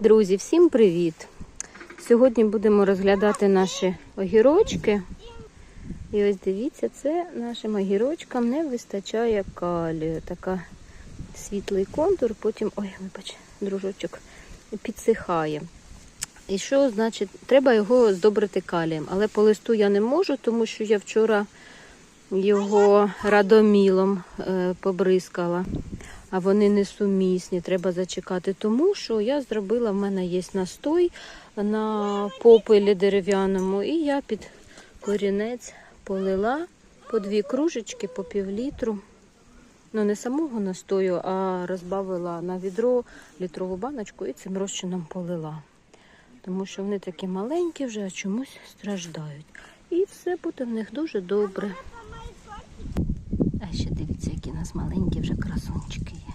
Друзі, всім привіт! Сьогодні будемо розглядати наші огірочки. І ось дивіться, це нашим огірочкам не вистачає калію. Така світлий контур, потім, ой, вибач, дружочок, підсихає. І що значить, треба його здобрити калієм. Але по листу я не можу, тому що я вчора його радомілом е, побризкала а вони несумісні, треба зачекати. Тому що я зробила, в мене є настой на попелі дерев'яному, і я під корінець полила по дві кружечки, по півлітру. Ну, не самого настою, а розбавила на відро літрову баночку і цим розчином полила. Тому що вони такі маленькі вже, а чомусь страждають. І все буде в них дуже добре. Ще дивіться, які у нас маленькі вже красунчики є.